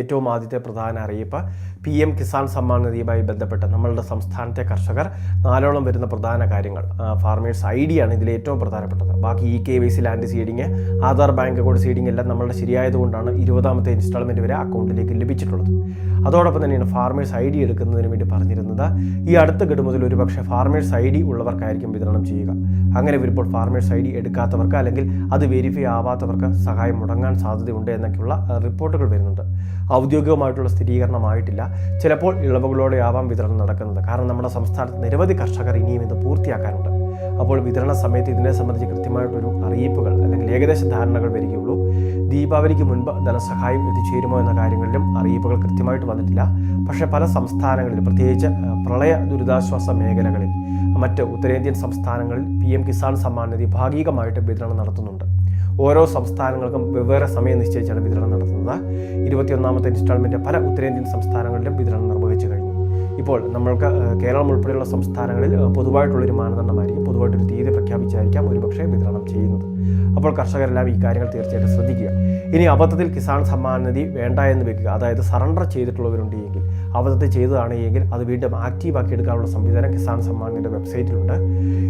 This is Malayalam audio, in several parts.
ഏറ്റവും ആദ്യത്തെ പ്രധാന അറിയിപ്പ് പി എം കിസാൻ സമ്മാൻ നിധിയുമായി ബന്ധപ്പെട്ട് നമ്മളുടെ സംസ്ഥാനത്തെ കർഷകർ നാലോളം വരുന്ന പ്രധാന കാര്യങ്ങൾ ഫാർമേഴ്സ് ഐ ആണ് ഇതിൽ ഏറ്റവും പ്രധാനപ്പെട്ടത്. ബാക്കി E K Y C land seeding Aadhaar bank account seeding എല്ലാം നമ്മളുടെ ശരിയായതുകൊണ്ടാണ് ഇരുപതാമത്തെ ഇൻസ്റ്റാൾമെന്റ് വരെ അക്കൗണ്ടിലേക്ക് ലഭിച്ചിട്ടുള്ളത്. അതോടൊപ്പം തന്നെയാണ് ഫാർമേഴ്സ് ഐ ഡി എടുക്കുന്നതിന് വേണ്ടി പറഞ്ഞിരുന്നത് ഈ അടുത്ത ഗഡു മുതൽ ഒരുപക്ഷെ ഫാർമേഴ്സ് ഐ ഡി ഉള്ളവർക്കായിരിക്കും വിതരണം ചെയ്യുക. അങ്ങനെ വരുമ്പോൾ ഫാർമേഴ്സ് ഐ ഡി എടുക്കാത്തവർക്ക് അല്ലെങ്കിൽ അത് വെരിഫൈ ആവാത്തവർക്ക് സഹായം മുടങ്ങാൻ സാധ്യതയുണ്ട് എന്നൊക്കെയുള്ള റിപ്പോർട്ടുകൾ വരുന്നുണ്ട്. ഔദ്യോഗികമായിട്ടുള്ള സ്ഥിരീകരണമായിട്ടില്ല. ചിലപ്പോൾ ഇളവുകളോടെ ആവാം വിതരണം നടക്കുന്നത്. കാരണം നമ്മുടെ സംസ്ഥാനത്ത് നിരവധി കർഷകർ ഇനിയും ഇത് പൂർത്തിയാക്കാനുണ്ട്. അപ്പോൾ വിതരണ സമയത്ത് ഇതിനെ സംബന്ധിച്ച് കൃത്യമായിട്ടൊരു അറിയിപ്പുകൾ അല്ലെങ്കിൽ ഏകദേശ ധാരണകൾ വരികയുള്ളൂ. ദീപാവലിക്ക് മുൻപ് ധനസഹായം എത്തിച്ചേരുമോ എന്ന കാര്യങ്ങളിലും അറിയിപ്പുകൾ കൃത്യമായിട്ട് വന്നിട്ടില്ല. പക്ഷേ പല സംസ്ഥാനങ്ങളിലും പ്രത്യേകിച്ച് പ്രളയ ദുരിതാശ്വാസ മേഖലകളിൽ മറ്റ് ഉത്തരേന്ത്യൻ സംസ്ഥാനങ്ങളിൽ പി എം കിസാൻ സമ്മാൻ നിധി ഭാഗികമായിട്ട് വിതരണം നടത്തുന്നുണ്ട്. ഓരോ സംസ്ഥാനങ്ങൾക്കും വെവ്വേറെ സമയം നിശ്ചയിച്ചാണ് വിതരണം നടത്തുന്നത്. ഇരുപത്തിയൊന്നാമത്തെ ഇൻസ്റ്റാൾമെന്റ് പല ഉത്തരേന്ത്യൻ സംസ്ഥാനങ്ങളിലും വിതരണം നിർവഹിച്ചു കഴിഞ്ഞു. ഇപ്പോൾ നമ്മൾക്ക് കേരളം ഉൾപ്പെടെയുള്ള സംസ്ഥാനങ്ങളിൽ പൊതുവായിട്ടുള്ളൊരു മാനദണ്ഡമായിരിക്കും. പൊതുവായിട്ടൊരു തീയതി പ്രഖ്യാപിച്ചായിരിക്കാം ഒരുപക്ഷെ വിതരണം ചെയ്യുന്നത്. അപ്പോൾ കർഷകരെല്ലാം ഈ കാര്യങ്ങൾ തീർച്ചയായിട്ടും ശ്രദ്ധിക്കുക. ഇനി അബദ്ധത്തിൽ കിസാൻ സമ്മാൻ നിധി വേണ്ട എന്ന് വെക്കുക. അതായത് സറണ്ടർ ചെയ്തിട്ടുള്ളവരുണ്ട് എങ്കിൽ അബദ്ധത്തിൽ ചെയ്തതാണ് എങ്കിൽ അത് വീണ്ടും ആക്റ്റീവാക്കി എടുക്കാനുള്ള സംവിധാനം കിസാൻ സമ്മാനിന്റെ വെബ്സൈറ്റിലുണ്ട്.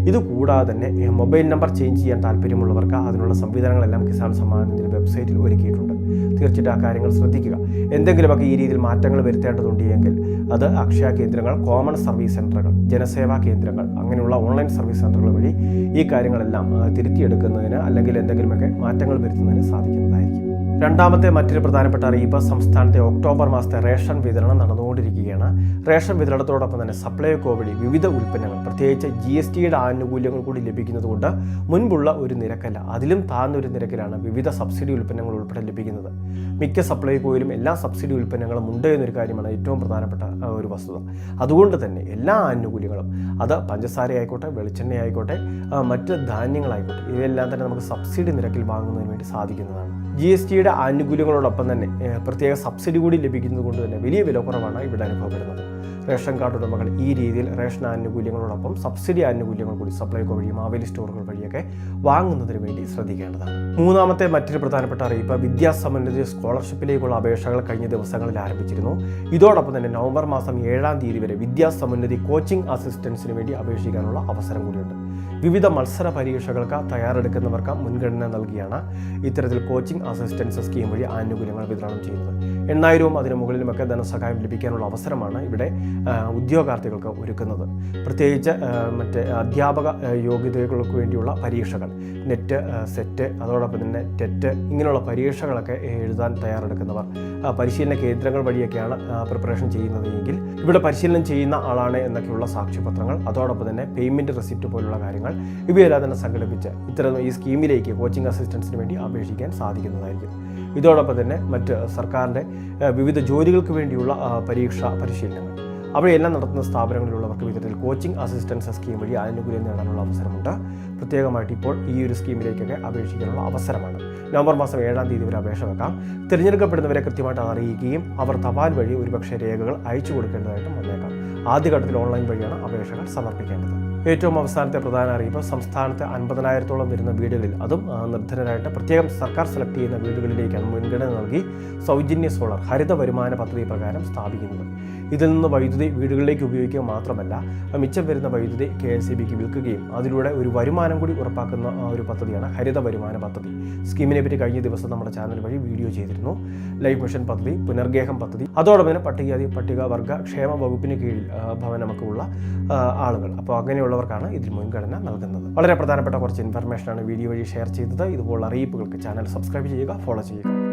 ഇതുകൂടാതെ തന്നെ മൊബൈൽ നമ്പർ ചേഞ്ച് ചെയ്യാൻ താല്പര്യമുള്ളവർക്ക് അതിനുള്ള സംവിധാനങ്ങളെല്ലാം കിസാൻ സമ്മാനത്തിന്റെ വെബ്സൈറ്റിൽ ഒരുക്കിയിട്ടുണ്ട്. തീർച്ചയായിട്ടും ആ കാര്യങ്ങൾ ശ്രദ്ധിക്കുക. എന്തെങ്കിലുമൊക്കെ ഈ രീതിയിൽ മാറ്റങ്ങൾ വരുത്തേണ്ടതുണ്ട് എങ്കിൽ അത് അക്ഷയ കേന്ദ്രങ്ങൾ കോമൺ സർവീസ് സെന്ററുകൾ ജനസേവാ കേന്ദ്രങ്ങൾ അങ്ങനെയുള്ള ഓൺലൈൻ സർവീസ് സെന്ററുകൾ വഴി ഈ കാര്യങ്ങളെല്ലാം തിരുത്തിയെടുക്കുന്നതിന് അല്ലെങ്കിൽ എന്തെങ്കിലുമൊക്കെ മാറ്റങ്ങൾ വരുത്തുന്നതിന് സാധിക്കുന്നതായിരിക്കും. രണ്ടാമത്തെ മറ്റൊരു പ്രധാനപ്പെട്ട അറിയിപ്പ് സംസ്ഥാനത്തെ ഒക്ടോബർ മാസത്തെ റേഷൻ വിതരണം നടന്നുകൊണ്ടിരിക്കുകയാണ്. റേഷൻ വിതരണത്തോടൊപ്പം തന്നെ സപ്ലൈകോ വഴി വിവിധ ഉൽപ്പന്നങ്ങൾ പ്രത്യേകിച്ച് ജി എസ് ടിയുടെ ആനുകൂല്യങ്ങൾ കൂടി ലഭിക്കുന്നതുകൊണ്ട് മുൻപുള്ള ഒരു നിരക്കല്ല അതിലും താഴ്ന്ന ഒരു നിരക്കിലാണ് വിവിധ സബ്സിഡി ഉൽപ്പന്നങ്ങൾ ഉൾപ്പെടെ ലഭിക്കുന്നത്. മിക്ക സപ്ലൈകോയിലും എല്ലാ സബ്സിഡി ഉൽപ്പന്നങ്ങളും ഉണ്ട് എന്നൊരു കാര്യമാണ് ഏറ്റവും പ്രധാനപ്പെട്ട ഒരു വസ്തുത. അതുകൊണ്ട് തന്നെ എല്ലാ ആനുകൂല്യങ്ങളും അത് പഞ്ചസാര ആയിക്കോട്ടെ വെളിച്ചെണ്ണ ആയിക്കോട്ടെ മറ്റ് ധാന്യങ്ങളായിക്കോട്ടെ ഇവയെല്ലാം തന്നെ നമുക്ക് സബ്സിഡി നിരക്കിൽ വാങ്ങുന്നതിന് വേണ്ടി സാധിക്കുന്നതാണ്. ജി എസ് ടിയുടെ ആനുകൂല്യങ്ങളോടൊപ്പം തന്നെ പ്രത്യേക സബ്സിഡി കൂടി ലഭിക്കുന്നത് കൊണ്ട് തന്നെ വലിയ വിലക്കുറവാണ് ഇവിടെ അനുഭവപ്പെടുന്നത്. റേഷൻ കാർഡ് ഉടമകൾ ഈ രീതിയിൽ റേഷൻ ആനുകൂല്യങ്ങളോടൊപ്പം സബ്സിഡി ആനുകൂല്യങ്ങൾ കൂടി സപ്ലൈകോ വഴിയും മാവേലി സ്റ്റോറുകൾ വഴിയൊക്കെ വാങ്ങുന്നതിന് വേണ്ടി ശ്രദ്ധിക്കേണ്ടതാണ്. മൂന്നാമത്തെ മറ്റൊരു പ്രധാനപ്പെട്ട അറിയിപ്പ് വിദ്യാസമന്വിത സ്കോളർഷിപ്പിലേക്കുള്ള അപേക്ഷകൾ കഴിഞ്ഞ ദിവസങ്ങളിൽ ആരംഭിച്ചിരുന്നു. ഇതോടൊപ്പം തന്നെ നവംബർ മാസം ഏഴാം തീയതി വരെ വിദ്യാസമന്വിതി കോച്ചിംഗ് അസിസ്റ്റൻസിന് വേണ്ടി അപേക്ഷിക്കാനുള്ള അവസരം കൂടിയുണ്ട്. വിവിധ മത്സര പരീക്ഷകൾക്ക് തയ്യാറെടുക്കുന്നവർക്ക് മുൻഗണന നൽകിയാണ് ഇത്തരത്തിൽ കോച്ചിംഗ് അസിസ്റ്റൻസ് സ്കീം വഴി ആനുകൂല്യങ്ങൾ വിതരണം ചെയ്യുന്നത്. എണ്ണായിരവും അതിനു മുകളിലുമൊക്കെ ധനസഹായം ലഭിക്കാനുള്ള അവസരമാണ് ഇവിടെ ഉദ്യോഗാർത്ഥികൾക്ക് ഒരുക്കുന്നത്. പ്രത്യേകിച്ച് മറ്റേ അധ്യാപക യോഗ്യതകൾക്ക് വേണ്ടിയുള്ള പരീക്ഷകൾ. നെറ്റ് സെറ്റ് അതോടൊപ്പം തന്നെ ടെറ്റ് ഇങ്ങനെയുള്ള പരീക്ഷകളൊക്കെ എഴുതാൻ തയ്യാറെടുക്കുന്നവർ. പരിശീലന കേന്ദ്രങ്ങൾ വഴിയൊക്കെയാണ് പ്രിപ്പറേഷൻ ചെയ്യുന്നത് എങ്കിൽ ഇവിടെ പരിശീലനം ചെയ്യുന്ന ആളാണ് എന്നൊക്കെയുള്ള സാക്ഷ്യപത്രങ്ങൾ അതോടൊപ്പം തന്നെ പേയ്മെന്റ് റെസിപ്റ്റ് പോലുള്ള കാര്യങ്ങൾ ഇവയെല്ലാം തന്നെ സംഘടിപ്പിച്ച് ഇത്തരം ഈ സ്കീമിലേക്ക് കോച്ചിങ് അസിസ്റ്റൻസിന് വേണ്ടി അപേക്ഷിക്കാൻ സാധിക്കുന്നതായിരിക്കും. ഇതോടൊപ്പം തന്നെ മറ്റ് സർക്കാരിന്റെ വിവിധ ജോലികൾക്ക് വേണ്ടിയുള്ള പരീക്ഷാ പരിശീലനങ്ങൾ. അവയെല്ലാം നടത്തുന്ന സ്ഥാപനങ്ങളിലുള്ളവർക്ക് വിധത്തിൽ കോച്ചിങ് അസിസ്റ്റൻസ് സ്കീം വഴി ആനുകൂല്യം നേടാനുള്ള അവസരമുണ്ട്. പ്രത്യേകമായിട്ട് ഇപ്പോൾ ഈ ഒരു സ്കീമിലേക്കൊക്കെ അപേക്ഷിക്കാനുള്ള അവസരമാണ്. നവംബർ മാസം ഏഴാം തീയതി വരെ അപേക്ഷ വെക്കാം. തിരഞ്ഞെടുക്കപ്പെടുന്നവരെ കൃത്യമായിട്ട് അറിയിക്കുകയും അവർ തപാൽ വഴി ഒരുപക്ഷെ രേഖകൾ അയച്ചു കൊടുക്കേണ്ടതായിട്ടും വന്നേക്കാം. ആദ്യഘട്ടത്തിൽ ഓൺലൈൻ വഴിയാണ് അപേക്ഷകൾ സമർപ്പിക്കേണ്ടത്. ഏറ്റവും അവസാനത്തെ പ്രധാന അറിയിപ്പ് സംസ്ഥാനത്തെ അൻപതിനായിരത്തോളം വരുന്ന വീടുകളിൽ അതും നിർദ്ധനരായിട്ട് പ്രത്യേകം സർക്കാർ സെലക്ട് ചെയ്യുന്ന വീടുകളിലേക്കാണ് മുൻഗണന നൽകി സൗജന്യ സോളാർ ഹരിത വരുമാന പദ്ധതി പ്രകാരം സ്ഥാപിക്കുന്നത്. ഇതിൽ നിന്ന് വൈദ്യുതി വീടുകളിലേക്ക് ഉപയോഗിക്കുക മാത്രമല്ല മിച്ചം വരുന്ന വൈദ്യുതി കെ എസ് ഇ ബിക്ക് വിൽക്കുകയും അതിലൂടെ ഒരു വരുമാനം കൂടി ഉറപ്പാക്കുന്ന ഒരു പദ്ധതിയാണ് ഹരിത വരുമാന പദ്ധതി. സ്കീമിനെ പറ്റി കഴിഞ്ഞ ദിവസം നമ്മുടെ ചാനൽ വഴി വീഡിയോ ചെയ്തിരുന്നു. ലൈഫ് മിഷൻ പദ്ധതി പുനർഗേഹം പദ്ധതി അതോടൊപ്പം തന്നെ പട്ടികജാതി പട്ടികവർഗ ക്ഷേമ വകുപ്പിന് കീഴിൽ ഭവനമൊക്കെയുള്ള ആളുകൾ. അപ്പോൾ അങ്ങനെയുള്ളവർക്കാണ് ഇതിൽ മുൻഗണന നൽകുന്നത്. വളരെ പ്രധാനപ്പെട്ട കുറച്ച് ഇൻഫർമേഷനാണ് വീഡിയോ വഴി ഷെയർ ചെയ്തത്. ഇതുപോലുള്ള അറിയിപ്പുകൾക്ക് ചാനൽ സബ്സ്ക്രൈബ് ചെയ്യുക ഫോളോ ചെയ്യുക.